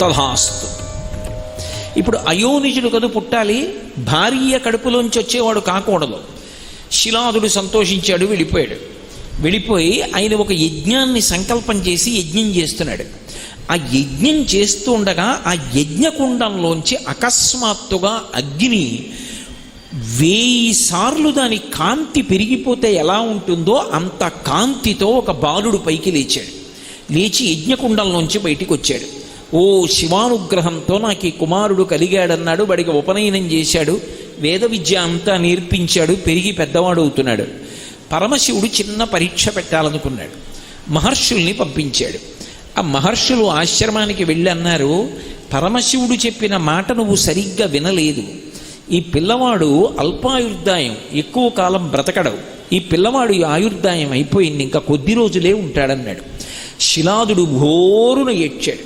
తథాస్తు ఇప్పుడు అయోనిజుడు కదు పుట్టాలి భార్య కడుపులోంచి వచ్చేవాడు కాకూడదు. శిలాదుడు సంతోషించాడు వెళ్ళిపోయాడు వెళ్ళిపోయి ఆయన ఒక యజ్ఞాన్ని సంకల్పం చేసి యజ్ఞం చేస్తున్నాడు. ఆ యజ్ఞం చేస్తూ ఉండగా ఆ యజ్ఞకుండంలోంచి అకస్మాత్తుగా అగ్ని వెయ్యి సార్లు దాని కాంతి పెరిగిపోతే ఎలా ఉంటుందో అంత కాంతితో ఒక బాలుడు పైకి లేచాడు. లేచి యజ్ఞకుండంలోంచి బయటికి వచ్చాడు ఓ శివానుగ్రహంతో నాకు ఈ కుమారుడు కలిగాడన్నాడు వాడికి ఉపనయనం చేశాడు వేద విద్య అంతా నేర్పించాడు పెరిగి పెద్దవాడు అవుతున్నాడు. పరమశివుడు చిన్న పరీక్ష పెట్టాలనుకున్నాడు. మహర్షుల్ని పంపించాడు. ఆ మహర్షులు ఆశ్రమానికి వెళ్ళి అన్నారు పరమశివుడు చెప్పిన మాట నువ్వు సరిగ్గా వినలేదు. ఈ పిల్లవాడు అల్పాయుర్దాయం ఎక్కువ కాలం బ్రతకడవు. ఈ పిల్లవాడు ఆయుర్దాయం అయిపోయింది ఇంకా కొద్ది రోజులే ఉంటాడన్నాడు. శిలాదుడు ఘోరున ఏడ్చాడు.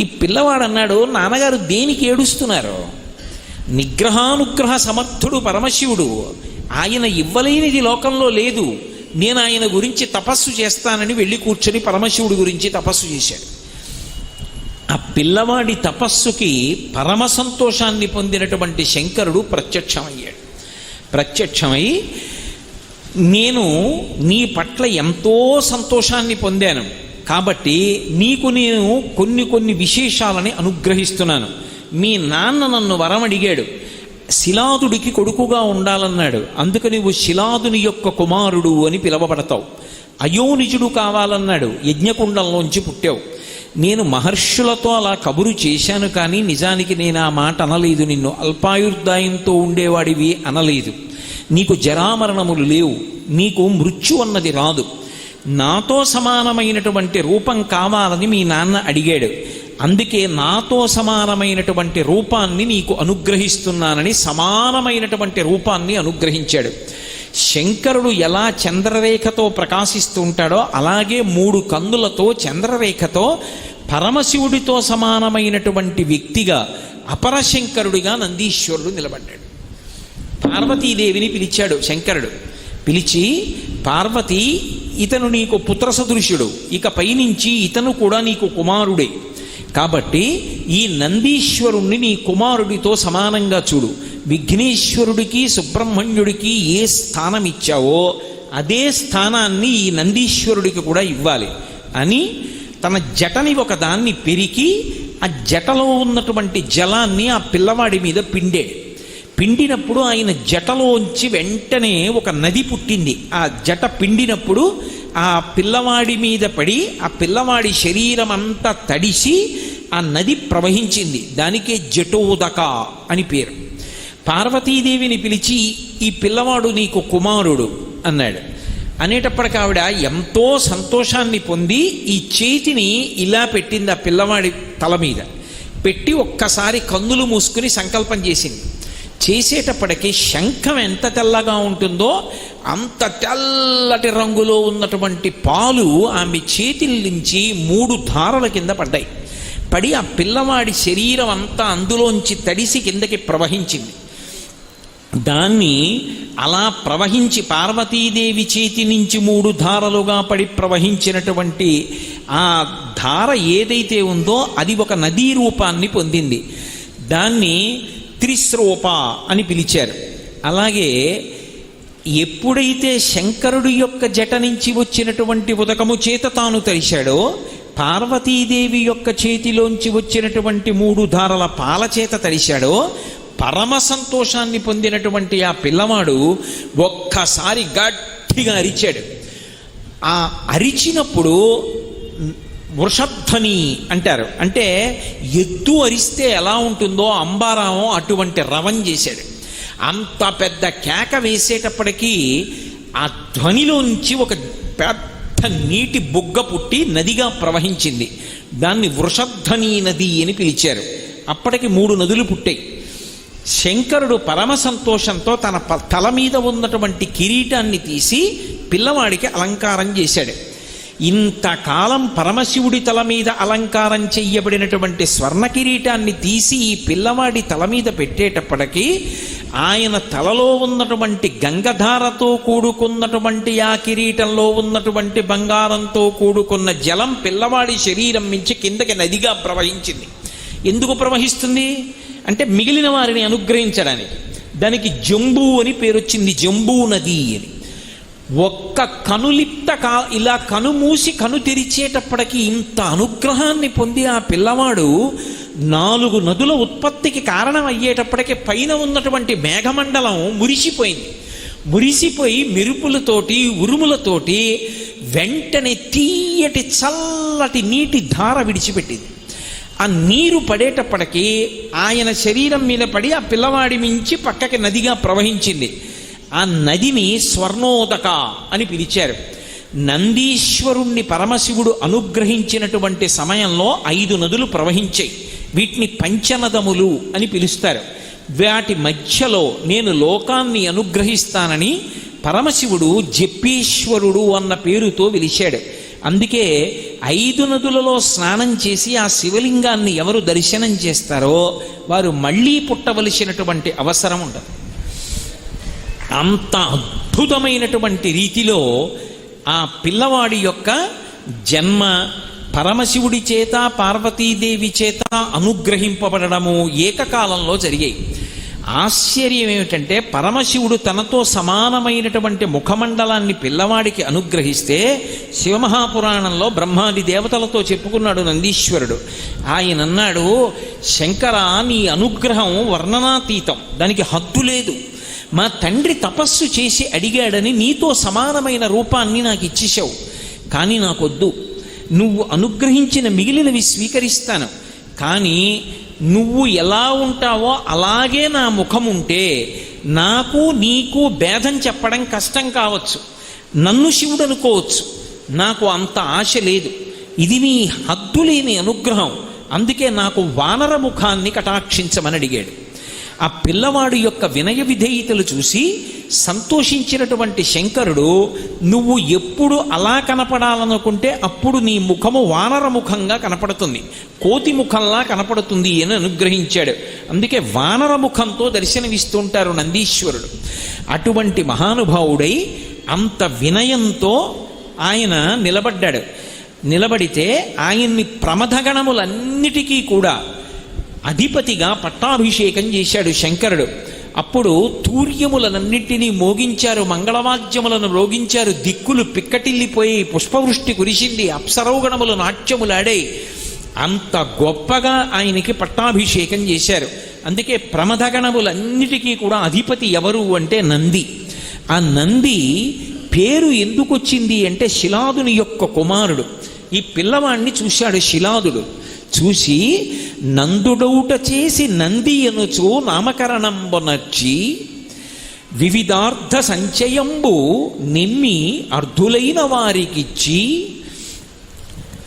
ఈ పిల్లవాడు అన్నాడు నాన్నగారు దేనికి ఏడుస్తున్నారు? నిగ్రహానుగ్రహ సమర్థుడు పరమశివుడు. ఆయన ఇవ్వలేనిది లోకంలో లేదు. నేను ఆయన గురించి తపస్సు చేస్తానని వెళ్ళి కూర్చొని పరమశివుడి గురించి తపస్సు చేశాడు. ఆ పిల్లవాడి తపస్సుకి పరమ సంతోషాన్ని పొందినటువంటి శంకరుడు ప్రత్యక్షమయ్యాడు. ప్రత్యక్షమై నేను నీ పట్ల ఎంతో సంతోషాన్ని పొందాను. కాబట్టి నీకు నేను కొన్ని కొన్ని విశేషాలని అనుగ్రహిస్తున్నాను. మీ నాన్న నన్ను వరం అడిగాడు. శిలాదుడికి కొడుకుగా ఉండాలన్నాడు. అందుకు నువ్వు శిలాదుని యొక్క కుమారుడు అని పిలవబడతావు. అయోనిజుడు కావాలన్నాడు. యజ్ఞకుండంలోంచి పుట్టావు. నేను మహర్షులతో అలా కబురు చేశాను కానీ నిజానికి నేను ఆ మాట అనలేదు. నిన్ను అల్పాయుర్దాయంతో ఉండేవాడివి అనలేదు. నీకు జరామరణములు లేవు. నీకు మృత్యు అన్నది రాదు. నాతో సమానమైనటువంటి రూపం కావాలని మీ నాన్న అడిగాడు. అందుకే నాతో సమానమైనటువంటి రూపాన్ని నీకు అనుగ్రహిస్తున్నానని సమానమైనటువంటి రూపాన్ని అనుగ్రహించాడు. శంకరుడు ఎలా చంద్రరేఖతో ప్రకాశిస్తూ ఉంటాడో అలాగే మూడు కందులతో చంద్రరేఖతో పరమశివుడితో సమానమైనటువంటి వ్యక్తిగా అపరశంకరుడిగా నందీశ్వరుడు నిలబడ్డాడు. పార్వతీదేవిని పిలిచాడు శంకరుడు. పిలిచి పార్వతి ఇతను నీకు పుత్ర సదృశ్యుడు ఇక పైనుంచి ఇతను కూడా నీకు కుమారుడే. కాబట్టి ఈ నందీశ్వరుణ్ణి నీ కుమారుడితో సమానంగా చూడు. విఘ్నేశ్వరుడికి సుబ్రహ్మణ్యుడికి ఏ స్థానం ఇచ్చావో అదే స్థానాన్ని ఈ నందీశ్వరుడికి కూడా ఇవ్వాలి. అని తన జటని ఒక దాన్ని పెరికి ఆ జటలో ఉన్నటువంటి జలాన్ని ఆ పిల్లవాడి మీద పిండేడు పిండినప్పుడు ఆయన జటలోంచి వెంటనే ఒక నది పుట్టింది. ఆ జట పిండినప్పుడు ఆ పిల్లవాడి మీద పడి ఆ పిల్లవాడి శరీరం అంతా తడిసి ఆ నది ప్రవహించింది. దానికే జటోదక అని పేరు. పార్వతీదేవిని పిలిచి ఈ పిల్లవాడు నీకు కుమారుడు అన్నాడు. అనేటప్పటికి ఆవిడ ఎంతో సంతోషాన్ని పొంది ఈ చేతిని ఇలా పెట్టింది ఆ పిల్లవాడి తల మీద. పెట్టి ఒక్కసారి కందులు మూసుకుని సంకల్పం చేసింది. చేసేటప్పటికీ శంఖం ఎంత తెల్లగా ఉంటుందో అంత తెల్లటి రంగులో ఉన్నటువంటి పాలు ఆమె చేతిల నుంచి మూడు ధారల కింద పడ్డాయి. పడి ఆ పిల్లవాడి శరీరం అంతా అందులోంచి తడిసి కిందకి ప్రవహించింది. దాన్ని అలా ప్రవహించి పార్వతీదేవి చేతి నుంచి మూడు ధారలుగా పడి ప్రవహించినటువంటి ఆ ధార ఏదైతే ఉందో అది ఒక నదీ రూపాన్ని పొందింది. దాన్ని త్రిశ్రోప అని పిలిచారు. అలాగే ఎప్పుడైతే శంకరుడు యొక్క జట నుంచి వచ్చినటువంటి ఉదకము చేత తాను తరిశాడో పార్వతీదేవి యొక్క చేతిలోంచి వచ్చినటువంటి మూడు ధారల పాల చేత తరిశాడో పరమ సంతోషాన్ని పొందినటువంటి ఆ పిల్లవాడు ఒక్కసారి గట్టిగా అరిచాడు. ఆ అరిచినప్పుడు వృషధ్వని అంటారు. అంటే ఎద్దు అరిస్తే ఎలా ఉంటుందో అంబారామం అటువంటి రవం చేశాడు. అంత పెద్ద కేక వేసేటప్పటికీ ఆ ధ్వనిలోంచి ఒక పెద్ద నీటి బుగ్గ పుట్టి నదిగా ప్రవహించింది. దాన్ని వృషధ్వని నది అని పిలిచారు. అప్పటికి మూడు నదులు పుట్టాయి. శంకరుడు పరమ సంతోషంతో తన ప- తల మీద ఉన్నటువంటి కిరీటాన్ని తీసి పిల్లవాడికి అలంకారం చేశాడు. ఇంతకాలం పరమశివుడి తల మీద అలంకారం చెయ్యబడినటువంటి స్వర్ణ కిరీటాన్ని తీసి ఈ పిల్లవాడి తల మీద పెట్టేటప్పటికీ ఆయన తలలో ఉన్నటువంటి గంగధారతో కూడుకున్నటువంటి ఆ కిరీటంలో ఉన్నటువంటి బంగారంతో కూడుకున్న జలం పిల్లవాడి శరీరం నుంచి కిందకి నదిగా ప్రవహించింది. ఎందుకు ప్రవహిస్తుంది? అంటే మిగిలిన వారిని అనుగ్రహించడానికి. దానికి జంబూ అని పేరొచ్చింది జంబూ నది అని. ఒక్క కనులిప్త కా ఇలా కనుమూసి కను తెరిచేటప్పటికి ఇంత అనుగ్రహాన్ని పొంది ఆ పిల్లవాడు నాలుగు నదుల ఉత్పత్తికి కారణం అయ్యేటప్పటికి పైన ఉన్నటువంటి మేఘమండలం మురిసిపోయింది. మురిసిపోయి మెరుపులతోటి ఉరుములతోటి వెంటనే తీయటి చల్లటి నీటి ధార విడిచిపెట్టింది. ఆ నీరు పడేటప్పటికీ ఆయన శరీరం మీద పడి ఆ పిల్లవాడి మించి పక్కకి నదిగా ప్రవహించింది. ఆ నదిని స్వర్ణోదక అని పిలిచారు. నందీశ్వరుణ్ణి పరమశివుడు అనుగ్రహించినటువంటి సమయంలో ఐదు నదులు ప్రవహించాయి. వీటిని పంచనదములు అని పిలుస్తారు. వాటి మధ్యలో నేను లోకాన్ని అనుగ్రహిస్తానని పరమశివుడు జప్పీశ్వరుడు అన్న పేరుతో పిలిచాడు. అందుకే ఐదు నదులలో స్నానం చేసి ఆ శివలింగాన్ని ఎవరు దర్శనం చేస్తారో వారు మళ్ళీ పుట్టవలసినటువంటి అవసరం ఉండదు. అంత అద్భుతమైనటువంటి రీతిలో ఆ పిల్లవాడి యొక్క జన్మ పరమశివుడి చేత పార్వతీదేవి చేత అనుగ్రహింపబడము ఏకకాలంలో జరిగాయి. ఆశ్చర్యం ఏమిటంటే పరమశివుడు తనతో సమానమైనటువంటి ముఖమండలాన్ని పిల్లవాడికి అనుగ్రహిస్తే శివమహాపురాణంలో బ్రహ్మాది దేవతలతో చెప్పుకున్నాడు నందీశ్వరుడు. ఆయన అన్నాడు శంకర నీ అనుగ్రహం వర్ణనాతీతం. దానికి హద్దు లేదు. మా తండ్రి తపస్సు చేసి అడిగాడని నీతో సమానమైన రూపాన్ని నాకు ఇచ్చేశావు. కానీ నాకొద్దు. నువ్వు అనుగ్రహించిన మిగిలినవి స్వీకరిస్తాను. కానీ నువ్వు ఎలా ఉంటావో అలాగే నా ముఖం ఉంటే నాకు నీకు భేదం చెప్పడం కష్టం కావచ్చు. నన్ను శివుడు అనుకోవచ్చు. నాకు అంత ఆశ లేదు. ఇది నీ హద్దులేని అనుగ్రహం. అందుకే నాకు వానర ముఖాన్ని కటాక్షించమని అడిగాడు. ఆ పిల్లవాడు యొక్క వినయ విధేయతలు చూసి సంతోషించినటువంటి శంకరుడు నువ్వు ఎప్పుడు అలా కనపడాలనుకుంటే అప్పుడు నీ ముఖము వానర ముఖంగా కనపడుతుంది. కోతి ముఖంలా కనపడుతుంది అని అనుగ్రహించాడు. అందుకే వానర ముఖంతో దర్శనమిస్తుంటారు నందీశ్వరుడు. అటువంటి మహానుభావుడై అంత వినయంతో ఆయన నిలబడ్డాడు. నిలబడితే ఆయన్ని ప్రమథగణములన్నిటికీ కూడా అధిపతిగా పట్టాభిషేకం చేశాడు శంకరుడు. అప్పుడు తూర్యములనన్నింటినీ మోగించారు మంగళవాద్యములను రోగించారు దిక్కులు పిక్కటిల్లిపోయి పుష్పవృష్టి కురిసింది అప్సరౌగణములు నాట్యములాడే అంత గొప్పగా ఆయనకి పట్టాభిషేకం చేశారు. అందుకే ప్రమథగణములన్నిటికీ కూడా అధిపతి ఎవరు అంటే నంది. ఆ నంది పేరు ఎందుకు వచ్చింది అంటే శిలాదుని యొక్క కుమారుడు. ఈ పిల్లవాణ్ణి చూశాడు శిలాదుడు. చూసి నందుడౌట చేసి నంది అనుచు నామకరణంబొనర్చి వివిధార్థ సంచయంబు నిమ్మి అర్ధులైన వారికిచ్చి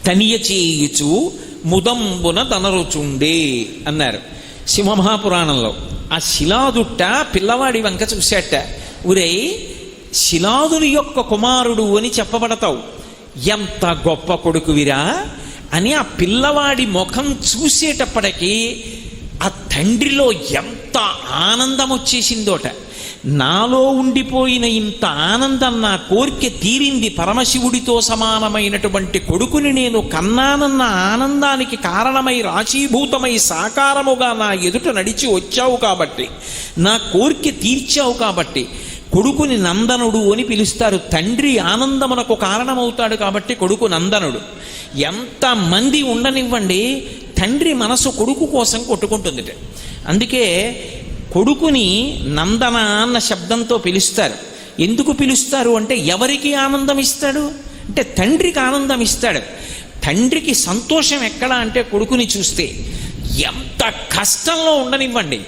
తనియ చేయుచు ముదంబున తనరుచుండే అన్నారు. సింహమహాపురాణంలో ఆ శిలాదుట్ట పిల్లవాడి వంక చూశాట ఉరే శిలాదుని యొక్క కుమారుడు అని చెప్పబడతావు. ఎంత గొప్ప కొడుకువిరా! అని ఆ పిల్లవాడి ముఖం చూసేటప్పటికీ ఆ తండ్రిలో ఎంత ఆనందం వచ్చేసిందోట. నాలో ఉండిపోయిన ఇంత ఆనందం నా కోరిక తీరింది. పరమశివుడితో సమానమైనటువంటి కొడుకుని నేను కన్నానన్న ఆనందానికి కారణమై రాశీభూతమై సాకారముగా నా ఎదుట నడిచి వచ్చావు కాబట్టి నా కోరిక తీర్చావు కాబట్టి కొడుకుని నందనుడు అని పిలుస్తారు. తండ్రి ఆనందమునకు కారణమవుతాడు కాబట్టి కొడుకు నందనుడు. ఎంతమంది ఉండనివ్వండి తండ్రి మనసు కొడుకు కోసం కొట్టుకుంటుంది అందుకే కొడుకుని నందన అన్న శబ్దంతో పిలుస్తారు. ఎందుకు పిలుస్తారు అంటే ఎవరికి ఆనందం ఇస్తాడు అంటే తండ్రికి ఆనందం ఇస్తాడు తండ్రికి సంతోషం ఎక్కడ అంటే కొడుకుని చూస్తే. ఎంత కష్టంలో ఉండనివ్వండి.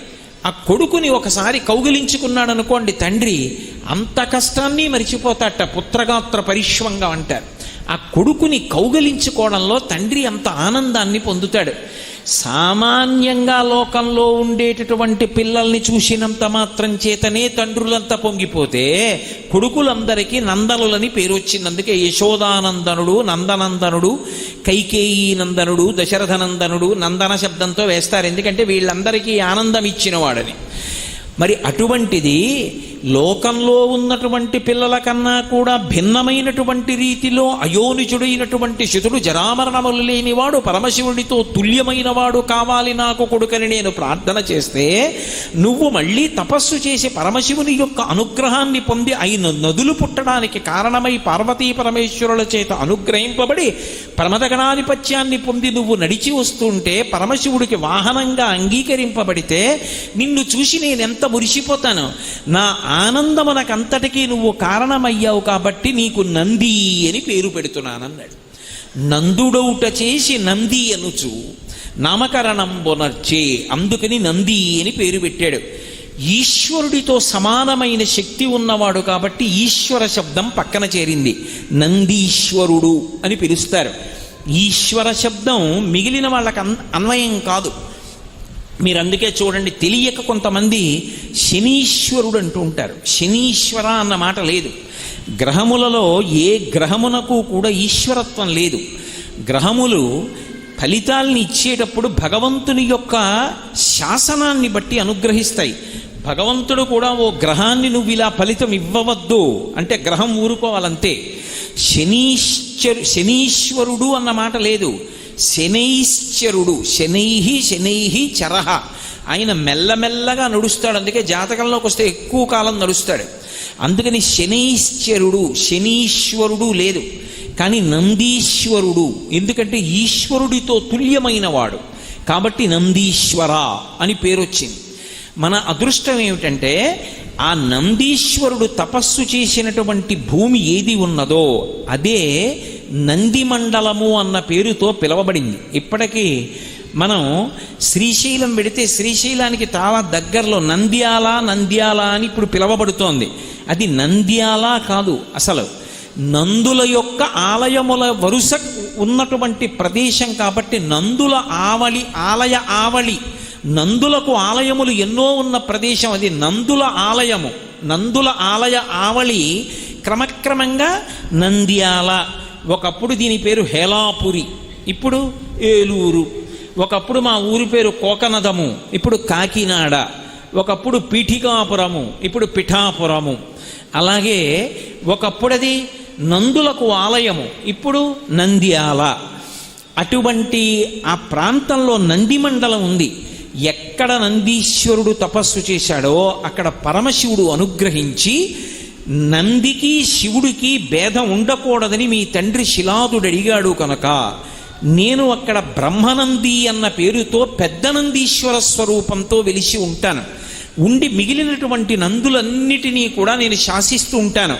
ఆ కొడుకుని ఒకసారి కౌగిలించుకున్నాడు అనుకోండి తండ్రి అంత కష్టాన్ని మరిచిపోతాట పుత్రగాత్ర పరిశ్వంగా అంటారు. ఆ కొడుకుని కౌగలించుకోవడంలో తండ్రి అంత ఆనందాన్ని పొందుతాడు. సామాన్యంగా లోకంలో ఉండేటటువంటి పిల్లల్ని చూసినంత మాత్రం చేతనే తండ్రులంతా పొంగిపోతే కొడుకులందరికీ నందనులని పేరు వచ్చింది అందుకే యశోదానందనుడు నందనందనుడు కైకేయీనందనుడు దశరథనందనుడు నందన శబ్దంతో వేస్తారు. ఎందుకంటే వీళ్ళందరికీ ఆనందం ఇచ్చినవాడని. మరి అటువంటిది లోకంలో ఉన్నటువంటి పిల్లల కన్నా కూడా భిన్నమైనటువంటి రీతిలో అయోనిచుడైనటువంటి శుతుడు జరామరణములు లేనివాడు పరమశివుడితో తుల్యమైన వాడు కావాలి నాకు కొడుకని నేను ప్రార్థన చేస్తే నువ్వు మళ్ళీ తపస్సు చేసి పరమశివుని యొక్క అనుగ్రహాన్ని పొంది అయిన నదులు పుట్టడానికి కారణమై పార్వతీ పరమేశ్వరుల చేత అనుగ్రహింపబడి ప్రమదగణాధిపత్యాన్ని పొంది నువ్వు నడిచి వస్తుంటే పరమశివుడికి వాహనంగా అంగీకరింపబడితే నిన్ను చూసి నేను ఎంత మురిసిపోతాను? నా ఆనందమునకంతటికీ నువ్వు కారణమయ్యావు కాబట్టి నీకు నంది అని పేరు పెడుతున్నానన్నాడు. నందుడౌట చేసి నంది అనుచు నామకరణం బొనర్చే అందుకని నంది అని పేరు పెట్టాడు. ఈశ్వరుడితో సమానమైన శక్తి ఉన్నవాడు కాబట్టి ఈశ్వర శబ్దం పక్కన చేరింది. నందీశ్వరుడు అని పిలుస్తారు. ఈశ్వర శబ్దం మిగిలిన వాళ్ళకి అన్ అన్వయం కాదు. మీరు అందుకే చూడండి తెలియక కొంతమంది శనీశ్వరుడు అంటూ ఉంటారు. శనీశ్వర అన్న మాట లేదు. గ్రహములలో ఏ గ్రహమునకు కూడా ఈశ్వరత్వం లేదు. గ్రహములు ఫలితాల్ని ఇచ్చేటప్పుడు భగవంతుని యొక్క శాసనాన్ని బట్టి అనుగ్రహిస్తాయి. భగవంతుడు కూడా ఓ గ్రహాన్ని నువ్వు ఇలా ఫలితం ఇవ్వవద్దు అంటే గ్రహం ఊరుకోవాలంతే. శనీశ్వరు శనీశ్వరుడు అన్న మాట లేదు. శనైశ్చరుడు. శనైహి శనైహి చరహ. ఆయన మెల్లమెల్లగా నడుస్తాడు. అందుకే జాతకంలోకి వస్తే ఎక్కువ కాలం నడుస్తాడు. అందుకని శనైశ్చరుడు శనీశ్వరుడు లేదు. కానీ నందీశ్వరుడు. ఎందుకంటే ఈశ్వరుడితో తుల్యమైన వాడు కాబట్టి నందీశ్వర అని పేరు వచ్చింది మన అదృష్టం ఏమిటంటే ఆ నందీశ్వరుడు తపస్సు చేసినటువంటి భూమి ఏది ఉన్నదో అదే నందిమండలము అన్న పేరుతో పిలవబడింది. ఇప్పటికీ మనం శ్రీశైలం పెడితే శ్రీశైలానికి చాలా దగ్గరలో నంద్యాల నంద్యాల అని ఇప్పుడు పిలవబడుతోంది. అది నంద్యాల కాదు అసలు నందుల యొక్క ఆలయముల వరుస ఉన్నటువంటి ప్రదేశం కాబట్టి నందుల ఆవళి ఆలయ ఆవళి. నందులకు ఆలయములు ఎన్నో ఉన్న ప్రదేశం అది. నందుల ఆలయము నందుల ఆలయ ఆవళి క్రమక్రమంగా నంద్యాల ఒకప్పుడు దీని పేరు హేలాపురి ఇప్పుడు ఏలూరు. ఒకప్పుడు మా ఊరి పేరు కోకనదము ఇప్పుడు కాకినాడ. ఒకప్పుడు పీఠికాపురము ఇప్పుడు పిఠాపురము. అలాగే ఒకప్పుడు అది నందులకు ఆలయము ఇప్పుడు నంద్యాల. అటువంటి ఆ ప్రాంతంలో నందిమండలం ఉంది. ఎక్కడ నందీశ్వరుడు తపస్సు చేశాడో అక్కడ పరమశివుడు అనుగ్రహించి నందికి శివుడికి భేదం ఉండకూడదని మీ తండ్రి శిలాదుడు అడిగాడు కనుక నేను అక్కడ బ్రహ్మనంది అన్న పేరుతో పెద్ద నందీశ్వర స్వరూపంతో వెలిసి ఉంటాను. ఉండి మిగిలినటువంటి నందులన్నిటినీ కూడా నేను శాసిస్తూ ఉంటాను.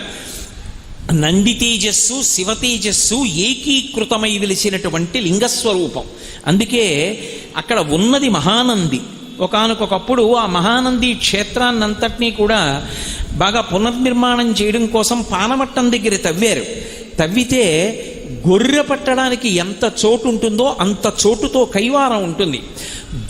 నంది తేజస్సు శివ తేజస్సు ఏకీకృతమై వెలిసినటువంటి లింగస్వరూపం. అందుకే అక్కడ ఉన్నది మహానంది. ఒకనకొకప్పుడు ఆ మహానంది క్షేత్రాన్నంతటినీ కూడా బాగా పునర్నిర్మాణం చేయడం కోసం పానమట్టం దగ్గర తవ్వారు. తవ్వితే గొర్రె పట్టడానికి ఎంత చోటు ఉంటుందో అంత చోటుతో కైవారం ఉంటుంది.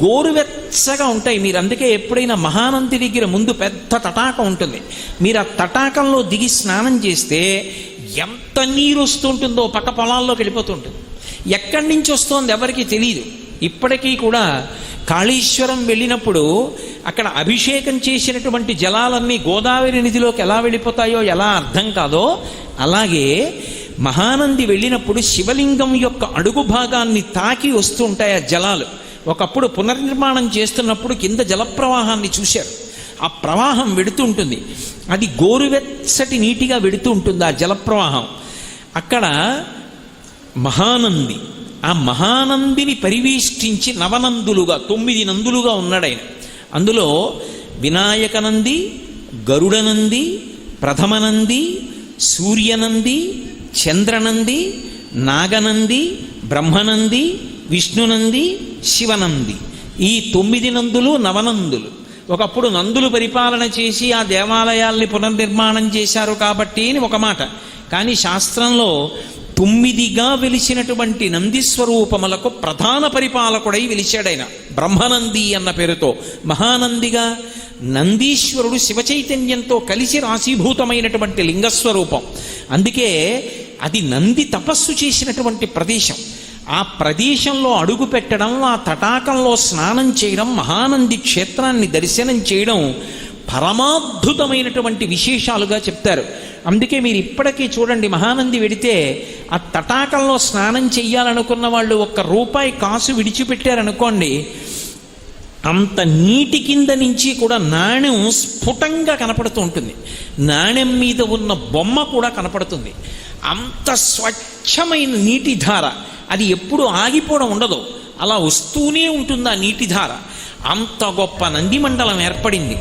గోరువెచ్చగా ఉంటాయి. మీరు అందుకే ఎప్పుడైనా మహానంది దగ్గర ముందు పెద్ద తటాకం ఉంటుంది. మీరు ఆ తటాకంలో దిగి స్నానం చేస్తే ఎంత నీరు వస్తుంటుందో పక్క పొలాల్లోకి వెళ్ళిపోతుంటుంది. ఎక్కడి నుంచి వస్తోంది ఎవరికి తెలియదు ఇప్పటికీ కూడా కాళీశ్వరం వెళ్ళినప్పుడు అక్కడ అభిషేకం చేసినటువంటి జలాలన్నీ గోదావరి నిధిలోకి ఎలా వెళ్ళిపోతాయో ఎలా అర్థం కాదో అలాగే మహానంది వెళ్ళినప్పుడు శివలింగం యొక్క అడుగు భాగాన్ని తాకి వస్తూ ఉంటాయి ఆ జలాలు. ఒకప్పుడు పునర్నిర్మాణం చేస్తున్నప్పుడు కింద జలప్రవాహాన్ని చూశారు. ఆ ప్రవాహం వెడుతూ ఉంటుంది. అది గోరువెచ్చటి నీటిగా వెడుతూ ఉంటుంది ఆ జలప్రవాహం. అక్కడ మహానంది ఆ మహానందిని పరివేష్టించి నవనందులుగా తొమ్మిది నందులుగా ఉన్నాడు అందులో వినాయకనంది గరుడనంది ప్రథమనంది సూర్యనంది చంద్రనంది నాగనంది బ్రహ్మనంది విష్ణునంది శివనంది. ఈ తొమ్మిది నందులు నవనందులు. ఒకప్పుడు నందులు పరిపాలన చేసి ఆ దేవాలయాల్ని పునర్నిర్మాణం చేశారు కాబట్టి అని ఒక మాట. కానీ శాస్త్రంలో తొమ్మిదిగా వెలిసినటువంటి నందిస్వరూపములకు ప్రధాన పరిపాలకుడై వెలిచాడైన బ్రహ్మనంది అన్న పేరుతో మహానందిగా నందీశ్వరుడు శివచైతన్యంతో కలిసి రాశీభూతమైనటువంటి లింగస్వరూపం. అందుకే అది నంది తపస్సు చేసినటువంటి ప్రదేశం. ఆ ప్రదేశంలో అడుగు పెట్టడం ఆ తటాకంలో స్నానం చేయడం మహానంది క్షేత్రాన్ని దర్శనం చేయడం పరమాద్భుతమైనటువంటి విశేషాలుగా చెప్తారు. అందుకే మీరు ఇప్పటికీ చూడండి మహానంది వెడితే ఆ తటాకంలో స్నానం చెయ్యాలనుకున్న వాళ్ళు ఒక్క రూపాయి కాసు విడిచిపెట్టారనుకోండి అంత నీటి కింద నుంచి కూడా నాణ్యం స్ఫుటంగా కనపడుతూ ఉంటుంది. నాణ్యం మీద ఉన్న బొమ్మ కూడా కనపడుతుంది. అంత స్వచ్ఛమైన నీటి ధార. అది ఎప్పుడు ఆగిపోవడం ఉండదు. అలా వస్తూనే ఉంటుంది ఆ నీటి ధార? అంత గొప్ప నంది మండలం ఏర్పడింది.